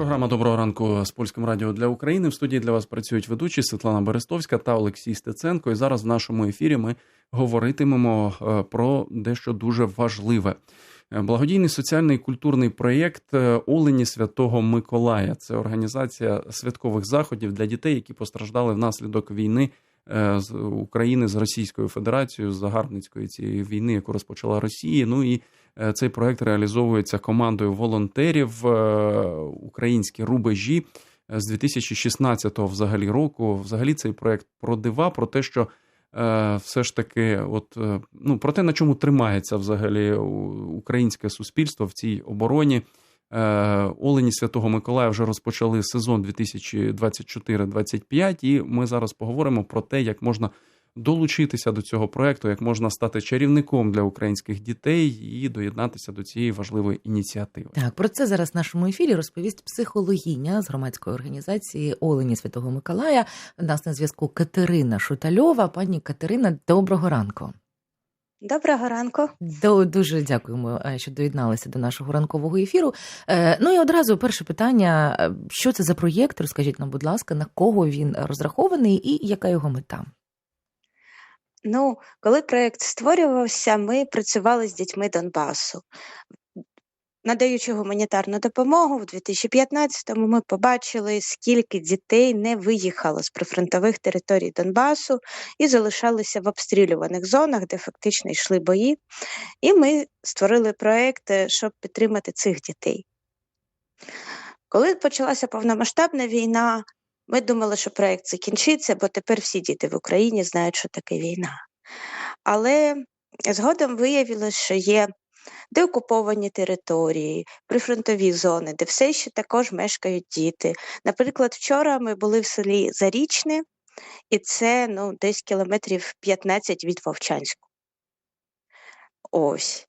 програма Доброго ранку з польським радіо для України. В студії для вас працюють ведучі Світлана Берестовська та Олексій Стеценко. І зараз в нашому ефірі ми говоритимемо е, про дещо дуже важливе. Е, Благодійний соціальний і культурний проєкт е, Олені Святого Миколая. Це організація святкових заходів для дітей, які постраждали внаслідок війни з України з Російською Федерацією, з загарбницької цієї війни, яку розпочала Росія. Ну і е, цей проєкт реалізовується командою волонтерів е, українські рубежі е, з 2016-го взагалі року. Взагалі цей проєкт про дива, про те, що е, все ж таки, от е, ну про те, на чому тримається взагалі українське суспільство в цій обороні. Е, Олені Святого Миколая вже розпочали сезон 2024-25, і ми зараз поговоримо про те, як можна долучитися до цього проекту, як можна стати чарівником для українських дітей і доєднатися до цієї важливої ініціативи. Так, про це зараз в нашому ефірі розповість психологиня з громадської організації Олені Святого Миколая. У нас на зв'язку Катерина Шутальова. Пані Катерина, доброго ранку. Доброго ранку. Дуже дякуємо, е, що доєдналися до нашого ранкового ефіру. Е, Ну і одразу перше питання: Е, що це за проєкт? Розкажіть нам, будь ласка, на кого він розрахований і яка його мета? Ну, коли проєкт створювався, ми працювали з дітьми Донбасу. Надаючи гуманітарну допомогу, в 2015-му ми побачили, скільки дітей не виїхало з прифронтових територій Донбасу і залишалися в обстрілюваних зонах, де фактично йшли бої. І ми створили проєкт, е, щоб підтримати цих дітей. Коли почалася повномасштабна війна, ми думали, що проєкт закінчиться, бо тепер всі діти в Україні знають, що таке війна. Але згодом виявилось, що є деокуповані території, прифронтові зони, де все ще також мешкають діти. Наприклад, вчора ми були в селі Зарічне, і це ну, десь кілометрів 15 від Вовчанську. Ось.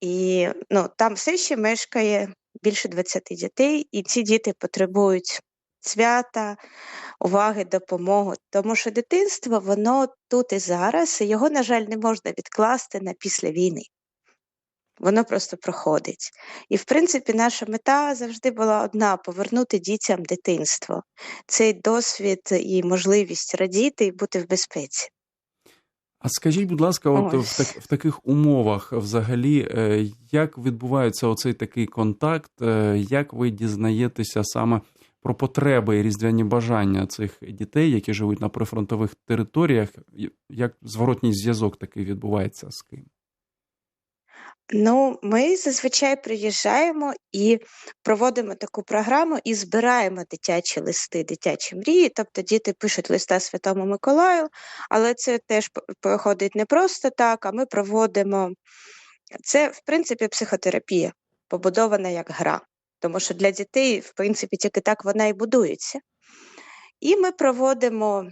І ну, там все ще мешкає більше 20 дітей, і ці діти потребують свята, уваги, допомоги. Тому що дитинство, воно тут і зараз, і його, на жаль, не можна відкласти на після війни. Воно просто проходить. І, в принципі, наша мета завжди була одна повернути дітям дитинство, цей досвід і можливість радіти і бути в безпеці. А скажіть, будь ласка, от в, так, в таких умовах взагалі, е, як відбувається оцей такий контакт, е, як ви дізнаєтеся саме про потреби і різдвяні бажання цих дітей, які живуть на прифронтових територіях? Як зворотній зв'язок такий відбувається з ким? Ну, ми зазвичай приїжджаємо і проводимо таку програму і збираємо дитячі листи, дитячі мрії. Тобто діти пишуть листа Святому Миколаю, але це теж п- проходить не просто так, а ми проводимо це, в принципі, психотерапія, побудована як гра. Тому що для дітей, в принципі, тільки так вона і будується. І ми проводимо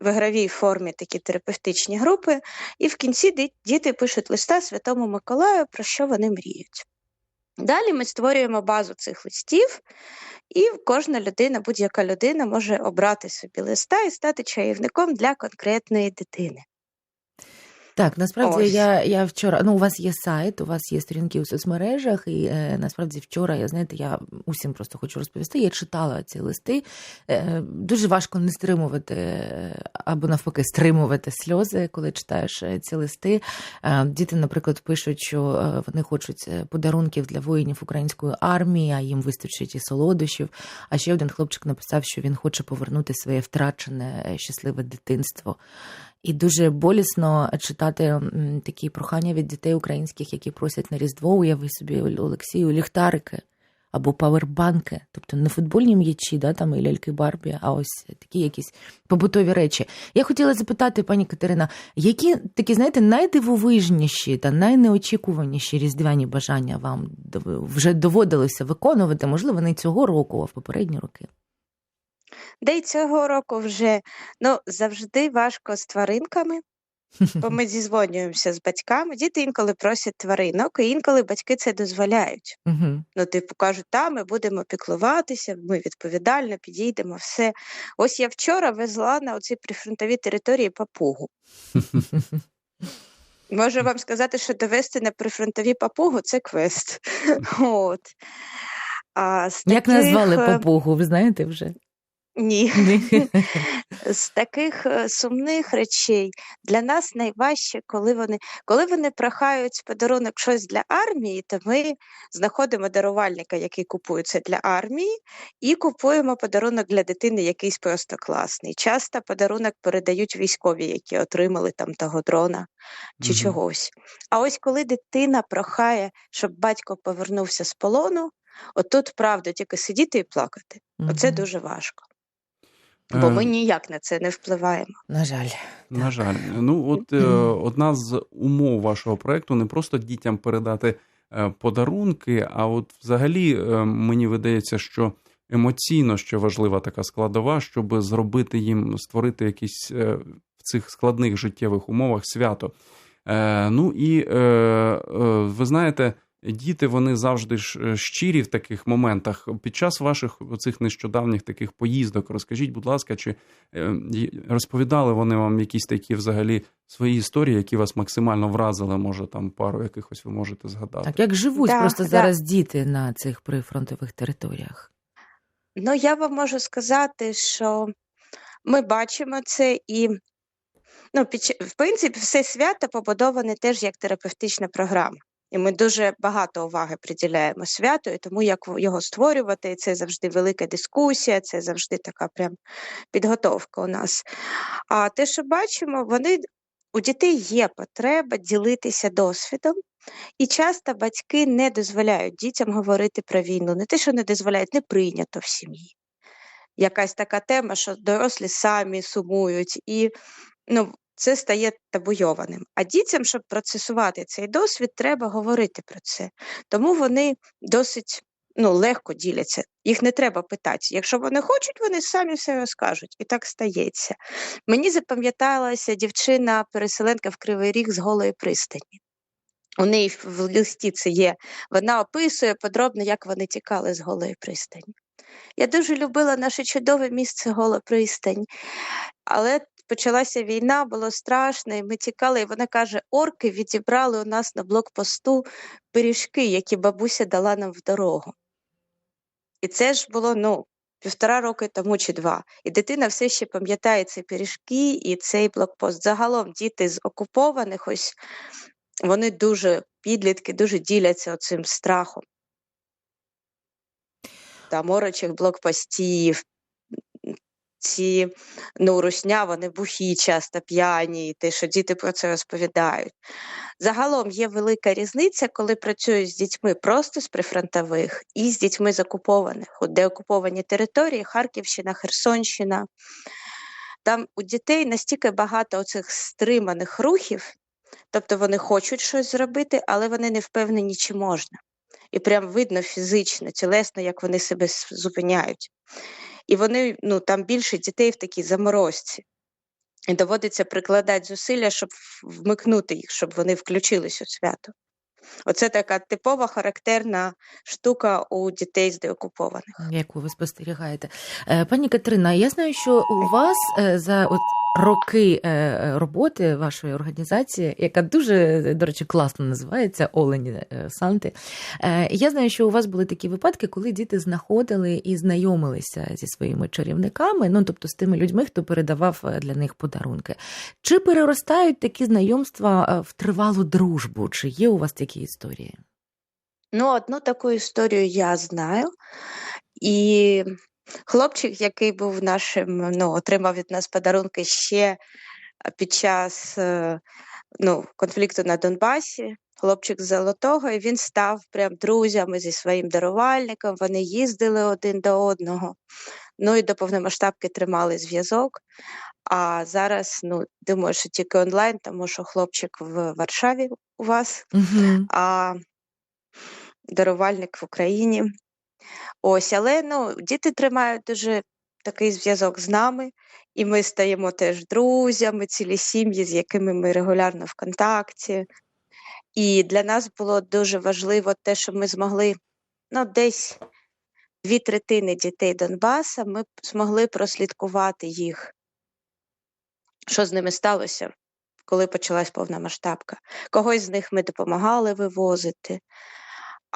в ігровій формі такі терапевтичні групи, і в кінці діти пишуть листа Святому Миколаю, про що вони мріють. Далі ми створюємо базу цих листів, і кожна людина, будь-яка людина може обрати собі листа і стати чаївником для конкретної дитини. Так, насправді Ось. я, я вчора. Ну, у вас є сайт, у вас є сторінки у соцмережах, і е, насправді вчора, я знаєте, я усім просто хочу розповісти. Я читала ці листи. Е, дуже важко не стримувати е, або навпаки стримувати сльози, коли читаєш е, ці листи. Е, діти, наприклад, пишуть, що е, вони хочуть подарунків для воїнів української армії, а їм вистачить і солодощів. А ще один хлопчик написав, що він хоче повернути своє втрачене щасливе дитинство. І дуже болісно читати такі прохання від дітей українських, які просять на Різдво, уяви собі Олексію, ліхтарики або павербанки, тобто не футбольні м'ячі, да, там і ляльки Барбі, а ось такі якісь побутові речі. Я хотіла запитати, пані Катерина, які такі, знаєте, найдивовижніші та найнеочікуваніші різдвяні бажання вам вже доводилося виконувати, можливо, не цього року, а в попередні роки? Де й цього року вже ну, завжди важко з тваринками, бо ми зізвонюємося з батьками. Діти інколи просять тваринок, і інколи батьки це дозволяють. Ну, типу, кажуть, та ми будемо піклуватися, ми відповідально підійдемо, все. Ось я вчора везла на оці прифронтові території папугу. Можу вам сказати, що довести на прифронтові папугу це квест. От. А з Як таких, назвали е, попугу, ви знаєте вже? Ні. З таких е, сумних речей для нас найважче, коли вони, коли вони прохають подарунок щось для армії, то ми знаходимо дарувальника, який купує це для армії, і купуємо подарунок для дитини, якийсь просто класний. Часто подарунок передають військові, які отримали там того дрона чи Мгм. чогось. А ось коли дитина прохає, щоб батько повернувся з полону, отут правда тільки сидіти і плакати. Оце Мгм. дуже важко. Бо ми Е, ніяк на це не впливаємо. На жаль. На Так. жаль, ну от е, одна з умов вашого проекту не просто дітям передати е, подарунки, а от взагалі е, мені видається, що емоційно ще важлива така складова, щоб зробити їм створити якісь е, в цих складних життєвих умовах свято. Е, ну і е, е, ви знаєте, діти вони завжди ж е, щирі в таких моментах. Під час ваших оцих нещодавніх таких поїздок, розкажіть, будь ласка, чи е, розповідали вони вам якісь такі взагалі свої історії, які вас максимально вразили? Може, там пару якихось ви можете згадати? Так, як живуть Да, просто да. зараз діти на цих прифронтових територіях? Ну, я вам можу сказати, що ми бачимо це і, ну, під, в принципі, все свято побудоване теж як терапевтична програма. І ми дуже багато уваги приділяємо святу, і тому як його створювати, це завжди велика дискусія, це завжди така прям підготовка у нас. А те, що бачимо, вони у дітей є потреба ділитися досвідом, і часто батьки не дозволяють дітям говорити про війну. Не те, що не дозволяють, не прийнято в сім'ї. Якась така тема, що дорослі самі сумують, і ну, це стає табуйованим. А дітям, щоб процесувати цей досвід, треба говорити про це. Тому вони досить ну, легко діляться. Їх не треба питати. Якщо вони хочуть, вони самі все розкажуть. І так стається. Мені запам'яталася дівчина-переселенка в Кривий Ріг з голої пристані. У неї в- листі це є. Вона описує подробно, як вони тікали з голої пристані. Я дуже любила наше чудове місце Гола пристань, але почалася війна, було страшно, і ми тікали. І вона каже: орки відібрали у нас на блокпосту пиріжки, які бабуся дала нам в дорогу. І це ж було ну, півтора роки тому чи два. І дитина все ще пам'ятає ці пиріжки і цей блокпост. Загалом діти з окупованих, ось вони дуже підлітки, дуже діляться оцим страхом. Там орочих блокпостів, ці ну, русня, вони бухі, часто п'яні, і те, що діти про це розповідають. Загалом є велика різниця, коли працюють з дітьми просто з прифронтових і з дітьми з окупованих, от де окуповані території, Харківщина, Херсонщина. Там у дітей настільки багато оцих стриманих рухів, тобто вони хочуть щось зробити, але вони не впевнені, чи можна. І прям видно фізично, тілесно, як вони себе зупиняють. І вони, ну там більше дітей в такій заморозці. І доводиться прикладати зусилля, щоб вмикнути їх, щоб вони включились у свято. Оце така типова характерна штука у дітей з деокупованих. яку ви спостерігаєте. Е, Пані Катерина, я знаю, що у вас е, за от роки е, роботи вашої організації, яка дуже, до речі, класно називається Олені е, Санти. е, Я знаю, що у вас були такі випадки, коли діти знаходили і знайомилися зі своїми чарівниками, ну тобто з тими людьми, хто передавав е, для них подарунки. Чи переростають такі знайомства е, в тривалу дружбу? Чи є у вас такі історії? Ну, одну таку історію я знаю. І хлопчик, який був нашим, ну, отримав від нас подарунки ще під час е, ну, конфлікту на Донбасі. Хлопчик з Золотого, і він став прям друзями зі своїм дарувальником. Вони їздили один до одного. Ну і до повномасштабки тримали зв'язок. А зараз, ну, думаю, що тільки онлайн, тому що хлопчик в Варшаві у вас, Угу. а дарувальник в Україні. Ось, але ну, діти тримають дуже такий зв'язок з нами, і ми стаємо теж друзями, цілі сім'ї, з якими ми регулярно в контакті. І для нас було дуже важливо те, що ми змогли ну, десь дві третини дітей Донбаса, ми змогли прослідкувати їх, що з ними сталося, коли почалась повномасштабка. Когось з них ми допомагали вивозити.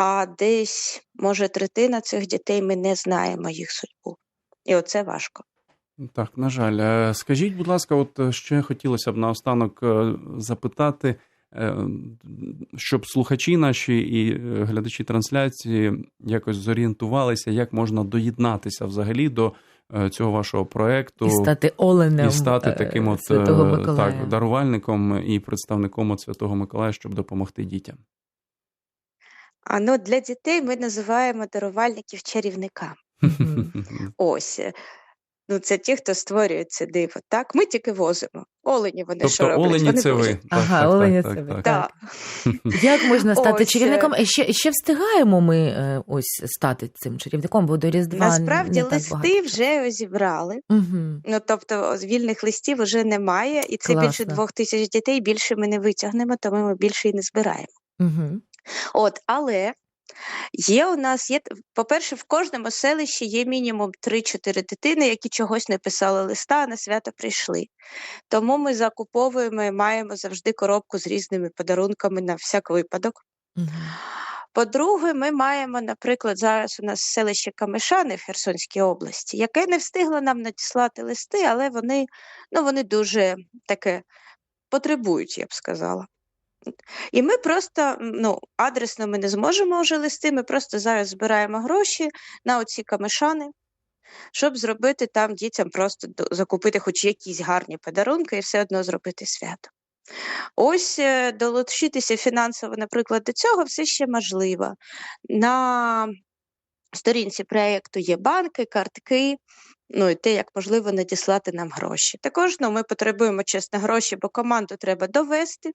А десь, може, третина цих дітей ми не знаємо їх судьбу. І оце важко. Так, на жаль. Е, Скажіть, будь ласка, от ще хотілося б наостанок е, запитати, е, щоб слухачі наші і глядачі трансляції якось зорієнтувалися, як можна доєднатися взагалі до цього вашого проекту І стати оленем і стати таким от Миколая. так, дарувальником і представником от Святого Миколая, щоб допомогти дітям. А ну, для дітей ми називаємо дарувальників чарівника. Ось. е, Ну, це ті, хто створює це диво. Так, ми тільки возимо. Олені вони що Тобто роблять? олені вони це ви. Ага, так, олені так, це ви, так, так. Як можна стати Ось, чарівником? І ще, ще встигаємо ми е, ось стати цим чарівником, бо до Різдва Насправді не так листи багато. вже зібрали. Угу. Ну тобто вільних листів вже немає, і це більше двох тисяч дітей. Більше ми не витягнемо, тому ми більше і не збираємо. Угу. От, але є у нас є, по-перше, в кожному селищі є мінімум 3-4 дитини, які чогось не писали листа, а на свято прийшли. Тому ми закуповуємо і маємо завжди коробку з різними подарунками на всяк випадок. По-друге, ми маємо, наприклад, зараз у нас селище Камишани в Херсонській області, яке не встигло нам надіслати листи, але вони, ну, вони дуже таке потребують, я б сказала. І ми просто, ну, адресно ми не зможемо вже листи, ми просто зараз збираємо гроші на оці камишани, щоб зробити там дітям просто закупити хоч якісь гарні подарунки і все одно зробити свято. Ось е, долучитися фінансово, наприклад, до цього все ще можливо. На сторінці проєкту є банки, картки, ну і те, як можливо надіслати нам гроші. Також ну, ми потребуємо чесно гроші, бо команду треба довести,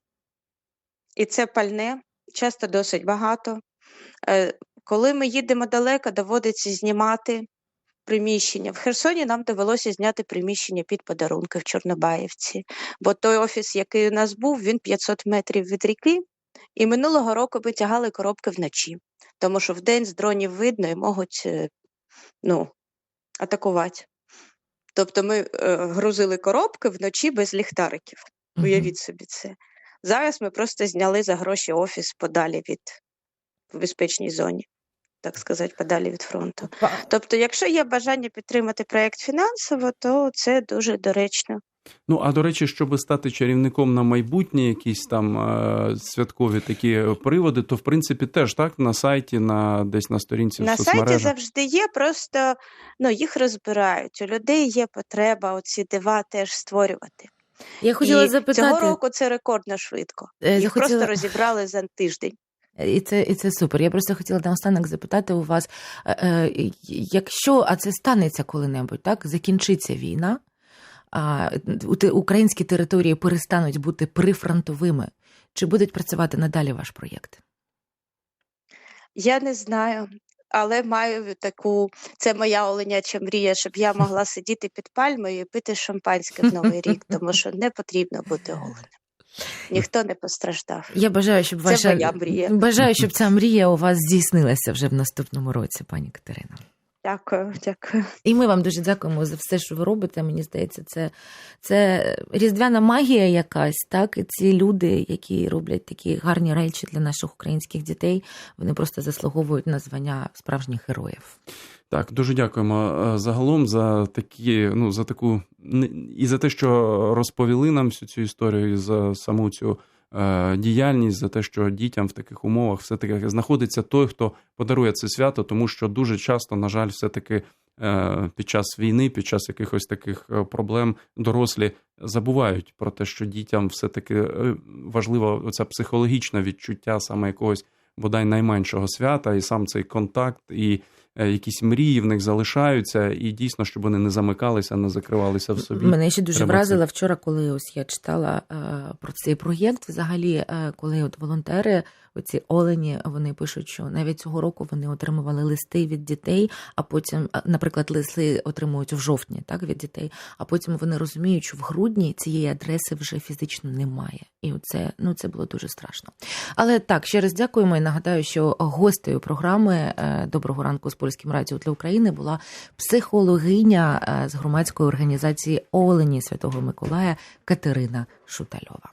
і це пальне, часто досить багато. Е, Коли ми їдемо далеко, доводиться знімати приміщення. В Херсоні нам довелося зняти приміщення під подарунки в Чорнобаївці, бо той офіс, який у нас був, він 500 метрів від ріки, і минулого року ми тягали коробки вночі, тому що вдень з дронів видно і можуть е, ну, атакувати. Тобто ми е, грузили коробки вночі без ліхтариків. Уявіть собі це. Зараз ми просто зняли за гроші офіс подалі від в безпечній зоні, так сказати, подалі від фронту. Тобто, якщо є бажання підтримати проєкт фінансово, то це дуже доречно. Ну, а до речі, щоб стати чарівником на майбутнє, якісь там е, святкові такі приводи, то в принципі теж так на сайті, на десь на сторінці На в сайті завжди є, просто ну, їх розбирають. У людей є потреба оці дива теж створювати. Я хотіла і запитати, цього року це рекордно швидко. е, Їх захотіла- просто розібрали за тиждень. І це, і це супер. Я просто хотіла наостанок запитати у вас, е, е, якщо, а це станеться коли-небудь, так? Закінчиться війна, а українські території перестануть бути прифронтовими. Чи будуть працювати надалі ваш проєкт? Я не знаю, але маю таку, це моя оленяча мрія, щоб я могла сидіти під пальмою і пити шампанське в Новий рік, тому що не потрібно бути оленем. Ніхто не постраждав. Я бажаю, щоб Це ваша моя мрія. бажаю, щоб ця мрія у вас здійснилася вже в наступному році, пані Катерина. Дякую, дякую. І ми вам дуже дякуємо за все, що ви робите. Мені здається, це, це різдвяна магія якась, так? І ці люди, які роблять такі гарні речі для наших українських дітей, вони просто заслуговують на звання справжніх героїв. Так, дуже дякуємо е, загалом за такі, ну за таку не- і за те, що розповіли нам всю цю історію, і за саму цю діяльність, за те, що дітям в таких умовах все таки знаходиться той, хто подарує це свято, тому що дуже часто, на жаль, все таки е, під час війни, під час якихось таких е, проблем, дорослі забувають про те, що дітям все таки е, важливо оце психологічне відчуття саме якогось бодай найменшого свята, і сам цей контакт, і е, якісь мрії в них залишаються, і дійсно, щоб вони не замикалися, не закривалися в собі. Мене ще дуже Треба вразило вчора, коли ось я читала е, про цей проєкт. Взагалі, е, коли от волонтери, оці олені, вони пишуть, що навіть цього року вони отримували листи від дітей, а потім, е, наприклад, листи отримують в жовтні, так від дітей. А потім вони розуміють, що в грудні цієї адреси вже фізично немає. І оце ну це було дуже страшно. Але так, ще раз дякуємо і нагадаю, що гостею програми е, Доброго ранку з польським радіо для України була психологиня е, з громадської організації Олені Святого Миколая Катерина Шутальова.